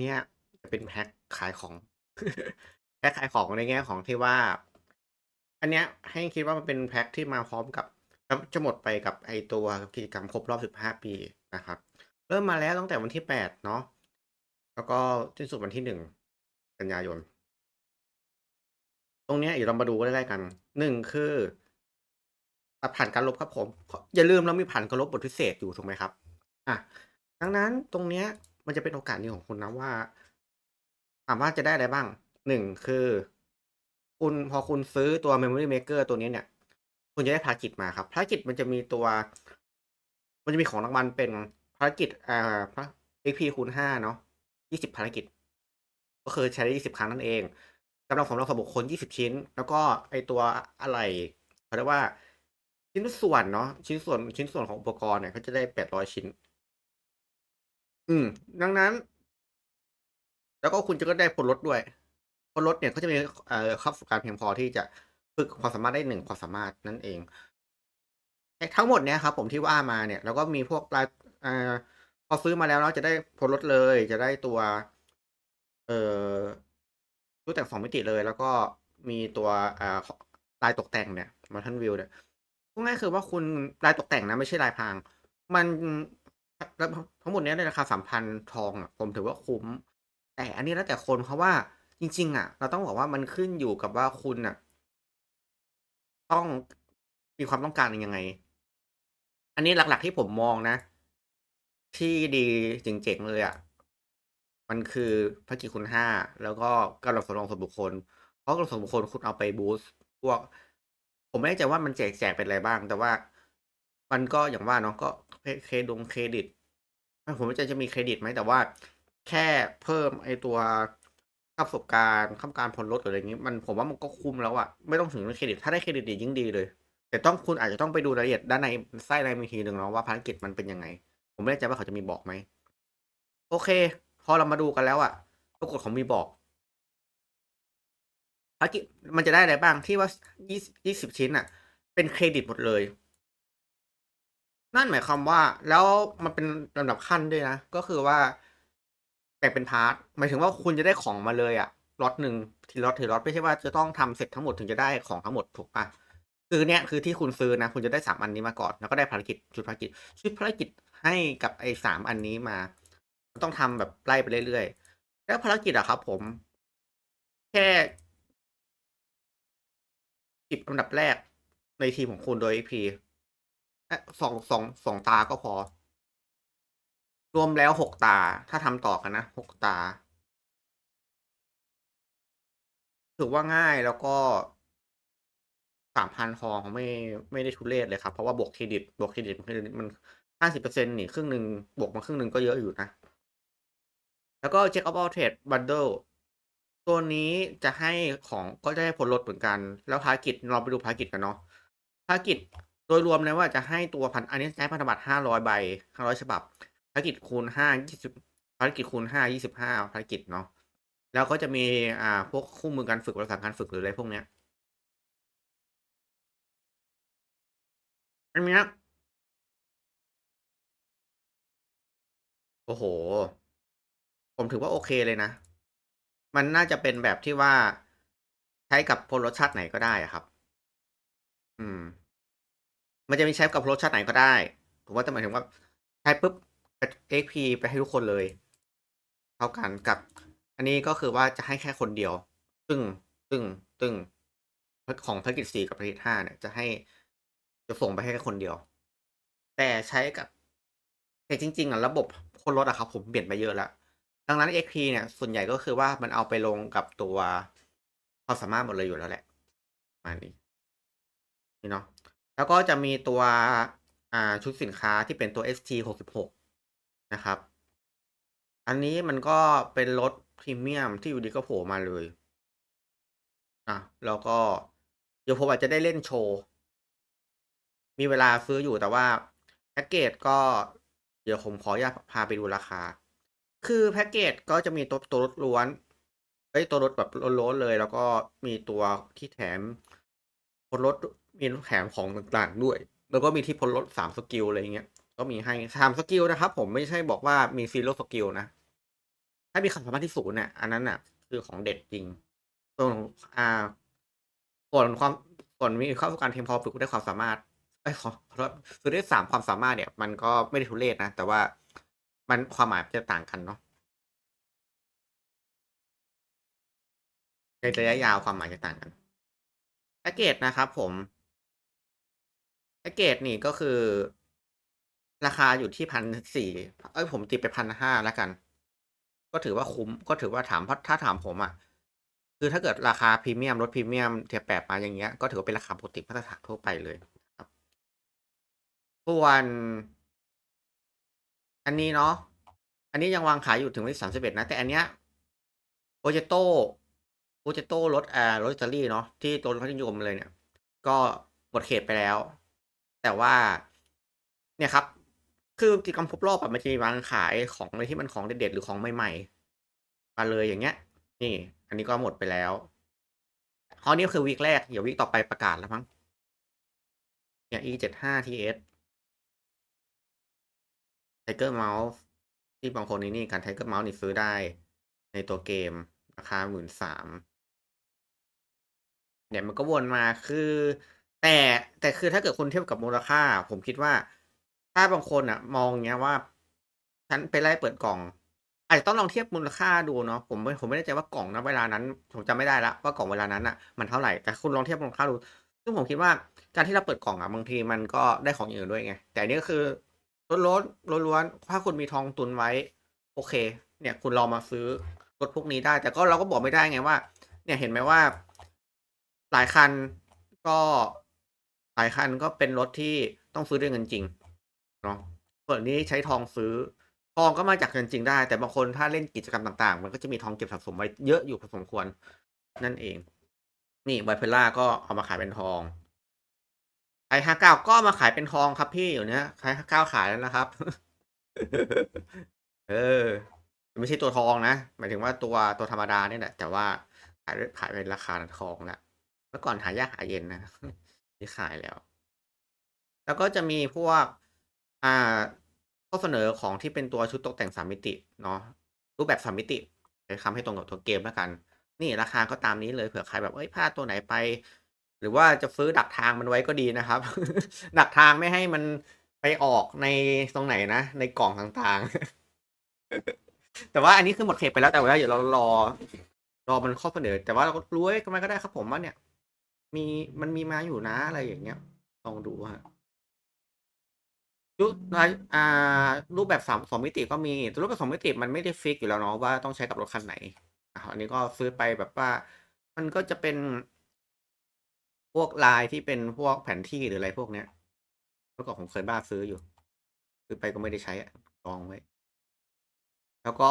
เนี่ยจะเป็นแพ็กขายของแพ็กขายของในแง่ของที่ว่า อันเนี้ยให้คิดว่ามันเป็นแพ็กที่มาพร้อมกับจะหมดไปกับไอตัวกิจกรรมครบรอบ 15 ปีนะครับ เริ่มมาแล้วตั้งแต่วันที่ 8 เนาะแล้วก็สิ้นสุดวันที่ 1 กันยายน ตรงเนี้ยเดี๋ยวเรามาดูใกล้ๆกัน1คือผ่านการลบครับผม อย่าลืมเรามีผ่านการลบบทพิเศษอยู่ถูกไหมครับ อะดังนั้นตรงเนี้ย มันจะเป็นโอกาสดีของคุณนะว่า ถามว่าจะได้อะไรบ้าง1คือ คุณพอคุณซื้อตัว Memory Maker ตัวนี้เนี่ย คุณจะได้ภารกิจมาครับภารกิจมันจะมีตัว มันจะมีของรางวัลเป็นภารกิจอ่าพระ XP คูณ5เนาะ20ภารกิจ ก็คือใช้ได้20ครั้งนั่นเองกำลังของเราส่วนบุคคล20ชิ้น แล้วก็ไอตัวอะไหล่เขาเรียกว่าชิ้นส่วนเนาะชิ้นส่วนชิ้นส่วนของอุปกรณ์เนี่ยก็จะได้800ชิ้น อืม ดังนั้น แล้วก็คุณจะก็ได้ผลลดด้วยผลลดเนี่ยก็จะมีเอ่อคระสบการเพียงพอที่จะฝึกความสามารถได้1ความสามารถนั่นเองทั้งหมดเนี้ยครับ ผมที่ว่ามาเนี่ย แล้วก็มีพวกรายอ่าพอซื้อมาแล้วเนาะจะได้ผลลดเลย จะได้ตัว เอ่อชุดแต่ง2มิติเลย แล้วก็มีตัวอ่าลายตกแต่งเนี่ย Mountain View เนี่ยง่ายคือว่าคุณลายตกแต่งนะไม่ใช่ลายพราง มัน แล้วทั้งหมดเนี้ยในราคา 3,000 ทองอะผมถือว่าคุ้ม แต่อันนี้แล้วแต่คนเพราะว่าจริง ๆอะเราต้องบอกว่ามันขึ้นอยู่กับว่าคุณน่ะ ต้องมีความต้องการยังไง อันนี้หลัก ๆ ที่ผมมองนะ ที่ดีเจ๋งๆเลยอะมันคือภารกิจคูณ5แล้วก็การสำรองส่วนบุคคล เพราะการส่วนบุคคลคุณเอาไปบูสต์พวก ผมไม่แน่ใจว่ามันแจกแจกเป็นอะไรบ้าง แต่ว่า มันก็อย่างว่าเนาะก็เคเคดงเครดิตผมไม่แน่ใจจะมีเครดิตไหมแต่ว่า แค่เพิ่มไอตัวค่าประสบการณ์ค่าการผ่อนรถหรืออะไรงี้ มันผมว่ามันก็คุ้มแล้วอะไม่ต้องถึงเรื่องเครดิต ถ้าได้เครดิตอียิ่งดีเลย แต่ต้องคุณอาจจะต้องไปดูรายละเอียดด้านในไส้ในอีทีหนึ่งเนาะว่าภารกิจมันเป็นยังไง ผมไม่แน่ใจว่าเขาจะมีบอกไหมโอเค พอเรามาดูกันแล้วอะปรากฏเขามีบอกภารกิจมันจะได้อะไรบ้างที่ว่ายี่สิบชิ้นน่ะเป็นเครดิตหมดเลย นั่นหมายความว่าแล้วมันเป็นลำดับขั้นด้วยนะ ก็คือว่าแบ่งเป็นพาร์ตหมายถึงว่าคุณจะได้ของมาเลยอะล็อตหนึ่งทีล็อตทีละล็อตไม่ใช่ว่าจะต้องทำเสร็จทั้งหมดถึงจะได้ของทั้งหมดถูกปล่า?คือเนี่ยคือที่คุณซื้อนะ คุณจะได้3อันนี้มาก่อน แล้วก็ได้ภารกิจชุดภารกิจชุดภารกิจให้กับไอ้3อันนี้มาต้องทำแบบไล่ไปเรื่อยๆแล้วภารกิจอะครับ ผม แค่10อันดับแรกในทีมของคุณโดย XP แค่สองสองตาก็พอ รวมแล้ว6ตา ถ้าทำต่อกันนะ6ตา ถือว่าง่ายแล้วก็3,000ทองไม่ไม่ได้ทุเรศเลยครับ เพราะว่าบวกเครดิตบวกเครดิตเครดิตมัน50%นี่ครึ่งหนึ่งบวกมาครึ่งหนึ่งก็เยอะอยู่นะ แล้วก็ Jack of all trades bundle ตัวนี้จะให้ของก็จะให้ผลลดเหมือนกัน แล้วภารกิจเราไปดูภารกิจกันเนาะภารกิจ โดยรวมแล้วอะจะให้ตัวพันอันนี้ให้พันธบัตร500ใบ500ฉบับภารกิจคูณ5 20ภารกิจคูณ5 25ภารกิจเนาะแล้วก็จะมีอ่าพวกคู่มือการฝึกวารสาการฝึกหรืออะไรพวกเนี้ยอันเนี้ยโอ้โฮผมถือว่าโอเคเลยนะ มันน่าจะเป็นแบบที่ว่า ใช้กับพลรสชาติไหนก็ได้อะครับ อืม มันจะมีใช้กับรสชาติไหนก็ได้ ผมว่าจะหมายถึงว่าใช้ปุ๊บก XP ไปให้ทุกคนเลย เท่ากันกับ อันนี้ก็คือว่าจะให้แค่คนเดียวซึ่งซึ่งซึ่งของภารกิจ4กับภารกิจ5เนี่ย จะให้จะส่งไปให้แค่คนเดียว แต่ใช้กับ แต่จริง ๆอะระบบคนลดอะครับ ผมเปลี่ยนไปเยอะแล้วดังนั้น XP เนี่ยส่วนใหญ่ก็คือว่ามันเอาไปลงกับตัวความสามารถหมดเลยอยู่แล้วแหละประมาณนี้นี่เนาะ แล้วก็จะมีตัวอ่าชุดสินค้าที่เป็นตัว ST66 นะครับ อันนี้มันก็เป็นรถพรีเมียมที่อยู่ดีก็โผล่มาเลยอาแล้วก็เดี๋ยวผมอาจจะได้เล่นโชว์ มีเวลาซื้ออยู่แต่ว่าแพ็กเกจก็เดี๋ยวผมขออนุญาตพาไปดูราคา คือแพ็กเกจก็จะมีตัวตัวรถล้วนเอ๊ยตัวรถแบบล้วนๆเลย แล้วก็มีตัวที่แถมส่วนลด มีแถมของต่างๆด้วย แล้วก็มีที่พ้นลด3สกิลอะไรเงี้ย ก็มีให้3สกิลนะครับ ผมไม่ใช่บอกว่ามี0สกิลนะ ถ้ามีความสามารถที่ศูนย์เนี่ยอันนั้นน่ะ คือของเด็ดจริงส่วนอ่าส่วนความส่วนมีเข้าสู่การเทรนพอฝึกได้ความสามารถเอ้ขอขอโทษฝึกได้สามความสามารถเนี่ย มันก็ไม่ได้ทุเรศนะ แต่ว่ามันความหมายจะต่างกันเนาะในระยะยาวความหมายจะต่างกันแพ็กเกจนะครับผม แพ็กเกจนี่ก็คือ ราคาอยู่ที่พันสี่เอ้ยผมตีไปพันห้าแล้วกัน ก็ถือว่าคุ้มก็ถือว่าถามเพราะถ้าถามผมอะคือถ้าเกิดราคาพรีเมียมรถพรีเมียมเทียบแบบมาอย่างเงี้ยก็ถือว่าเป็นราคาปกติมาตรฐานทั่วไปเลยครับส่วนอันนี้เนาะอันนี้ยังวางขายอยู่ถึงวันที่สามสิบเอ็ดนะ แต่อันเนี้ยโปรเจโต้โปรเจโต้รถแอร์รถอิตาลีเนาะที่ตัวรถนิยมเลยเนี่ย ก็หมดเขตไปแล้ว แต่ว่า เนี่ยครับ คือกิจกรรมครบรอบอะมันจะมีวางขายของอะไรที่มันของเด็ดๆหรือของใหม่ๆมาเลยอย่างเงี้ย นี่ อันนี้ก็หมดไปแล้วเพราะนี่คือวีคแรก เดี๋ยววีคต่อไปประกาศแล้วมั้งเนี่ย e เจ็ดห้า ts Tiger Mouse ที่บางคนนี่นี่การ Tiger Mouse นี่ซื้อได้ในตัวเกมราคาหมื่นสามเนี่ยมันก็วนมาคือ แต่แต่คือถ้าเกิดคนเทียบกับมูลค่า ผมคิดว่า ถ้าบางคนอะมองเงี้ยว่า ฉันไปไล่เปิดกล่องอาจจะต้องลองเทียบมูลค่าดูเนาะผมไม่ผมไม่แน่ใจว่ากล่องนะเวลานั้น ผมจำไม่ได้ละว่ากล่องเวลานั้นอะมันเท่าไหร่แต่คุณลองเทียบมูลค่าดูซึ่งผมคิดว่าการที่เราเปิดกล่องอะบางทีมันก็ได้ของอย่างอื่นด้วยไง แต่อันนี้ก็คือล้วนๆล้วนๆถ้าคุณมีทองตุนไว้ โอเค เนี่ยคุณลองมาซื้อรถพวกนี้ได้ แต่ก็เราก็บอกไม่ได้ไงว่า เนี่ยเห็นไหมว่า หลายคันก็ หลายคันก็เป็นรถที่ต้องซื้อด้วยเงินจริงเนาะส่วนนี้ใช้ทองซื้อ ทองก็มาจากเงินจริงได้ แต่บางคนถ้าเล่นกิจกรรมต่างๆ มันก็จะมีทองเก็บสะสมไว้เยอะอยู่พอสมควร นั่นเอง นี่ไวเพล่าก็เอามาขายเป็นทองไอห้าเก้าก็มาขายเป็นทองครับพี่อยู่เนี้ยไอห้าเก้าขายแล้วนะครับ เออ ไม่ใช่ตัวทองนะ หมายถึงว่าตัวตัวธรรมดาเนี่ยแหละแต่ว่าขายขายเป็นราคาทองแล้วเมื่อก่อนหายากหายเย็นนะ ที่ขายแล้ว แล้วก็จะมีพวก อ่า ข้อเสนอของที่เป็นตัวชุดตกแต่งสามมิติเนาะรูปแบบสามมิติใช้คำให้ตรงกับตัวเกมแล้วกัน นี่ราคาก็ตามนี้เลยเผื่อใครแบบเอ้ยพลาดตัวไหนไป หรือว่าจะซื้อดักทางมันไว้ก็ดีนะครับ ดักทางไม่ให้มันไปออกในตรงไหนนะ ในกล่องต่างๆ แต่ว่าอันนี้คือหมดเขตไปแล้วแต่ว่าเดี๋ยวเรารอรอมันข้อเสนอ แต่ว่าเราก็รู้ไว้ก็ไม่ก็ได้ครับผมว่าเนี่ย มีมันมีมาอยู่นะอะไรอย่างเงี้ยลองดูฮะรูปอ่า รูปแบบสามสองมิติก็มีแต่รูปแบบสองมิติมันไม่ได้ฟิกอยู่แล้วเนาะว่าต้องใช้กับรถคันไหนอันนี้ก็ซื้อไปแบบว่า มันก็จะเป็นพวกลายที่เป็นพวกแผนที่หรืออะไรพวกเนี้ยเมื่อก่อนผมเคยบ้าซื้ออยู่ ซื้อไปก็ไม่ได้ใช้อะลองไว้ แล้วก็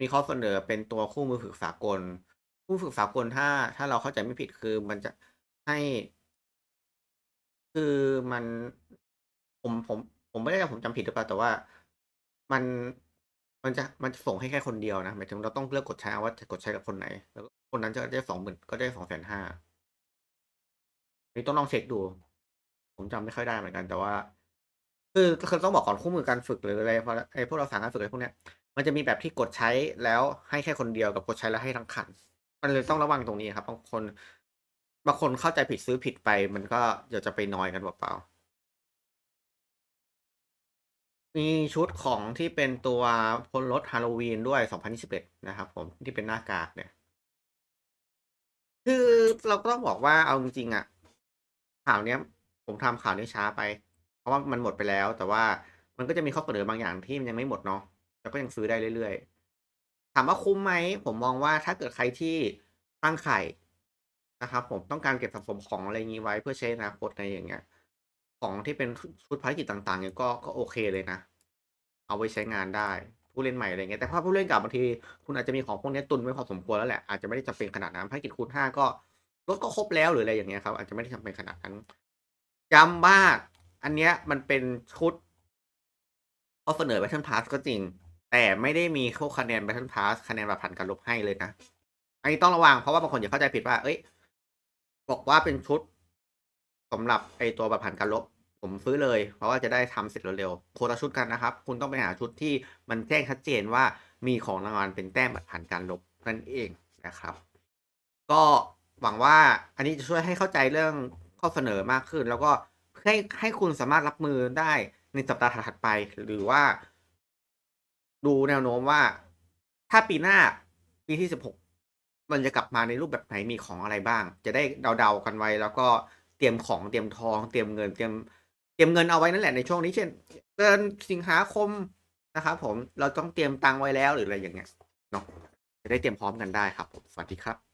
มีข้อเสนอเป็นตัวคู่มือฝึกสากล คู่มือฝึกสากลถ้า ถ้าเราเข้าใจไม่ผิดคือมันจะให้ คือมันผมผม ผมไม่แน่ใจผมจำผิดหรือเปล่าแต่ว่ามันมันจะมันจะส่งให้แค่คนเดียวนะหมายถึงเราต้องเลือกกดใช้ว่าจะกดใช้กับคนไหน แล้วคนนั้นจะได้สองหมื่นก็ได้สองแสนห้านี่ต้องลองเช็คดู ผมจำไม่ค่อยได้เหมือนกัน แต่ว่า คือก็คือต้องบอกก่อนคู่มือการฝึกหรืออะไรเพราะไอ้พวกเราสามารฝึกอะไรพวกเนี้ยมันจะมีแบบที่กดใช้แล้วให้แค่คนเดียวกับกดใช้แล้วให้ทั้งคัน มันเลยต้องระวังตรงนี้ครับบางคนบางคนเข้าใจผิดซื้อผิดไป มันก็เดี๋ยวจะไปนอยกันเปล่าๆมีชุดของที่เป็นตัวพลรถฮาโลวีนด้วย 2021 นะครับผมที่เป็นหน้ากากเนี่ย คือเราก็ต้องบอกว่าเอาจริงๆอะข่าวเนี้ย ผมทำข่าวนี้ช้าไป เพราะว่ามันหมดไปแล้ว แต่ว่ามันก็จะมีข้อเสนอบางอย่างที่มันยังไม่หมดเนาะแล้วก็ยังซื้อได้เรื่อยๆ ถามว่าคุ้มไหม ผมมองว่าถ้าเกิดใครที่ตั้งไข่นะครับ ผมต้องการเก็บสะสมของอะไรงี้ไว้เพื่อใช้อนาคตอะไรอย่างเงี้ย ของที่เป็นชุดภารกิจต่างๆเนี่ยก็ก็โอเคเลยนะ เอาไว้ใช้งานได้ผู้เล่นใหม่อะไรเงี้ยแต่ถ้าผู้เล่นเก่าบางทีคุณอาจจะมีของพวกนี้ตุนไว้พอสมควรแล้วแหละอาจจะไม่ได้จำเป็นขนาดนั้นภารกิจคูณห้าก็รถก็ครบแล้วหรืออะไรอย่างเงี้ยครับ อาจจะไม่ได้จำเป็นขนาดนั้นย้ำว่าอันเนี้ยมันเป็นชุดเขาเสนอ Battle Pass ก็จริง แต่ไม่ได้มีพวกคะแนน Battle Pass คะแนนแบบผ่านการลบให้เลยนะ อันนี้ต้องระวังเพราะว่าบางคนอย่าเข้าใจผิดว่า เอ้ย บอกว่าเป็นชุดสำหรับไอตัวแบบผ่านการลบ ผมซื้อเลย เพราะว่าจะได้ทำเสร็จเร็วๆโคนละชุดกันนะครับ คุณต้องไปหาชุดที่มันแจ้งชัดเจนว่ามีของรางวัลเป็นแต้มบัตรผ่านการลบนั่นเองนะครับ ก็หวังว่าอันนี้จะช่วยให้เข้าใจเรื่องข้อเสนอมากขึ้น แล้วก็ให้ให้คุณสามารถรับมือได้ในสัปดาห์ถัดไป หรือว่า ดูแนวโน้มว่า ถ้าปีหน้าปีที่สิบหกมันจะกลับมาในรูปแบบไหนมีของอะไรบ้าง จะได้เดาๆกันไว้ แล้วก็เตรียมของเตรียมทอง เตรียมเงินเตรียมเตรียมเงินเอาไว้นั่นแหละในช่วงนี้เช่นเดือนสิงหาคมนะครับผมเราต้องเตรียมตังไว้แล้วหรืออะไรอย่างเงี้ยเนาะจะได้เตรียมพร้อมกันได้ครับผมสวัสดีครับ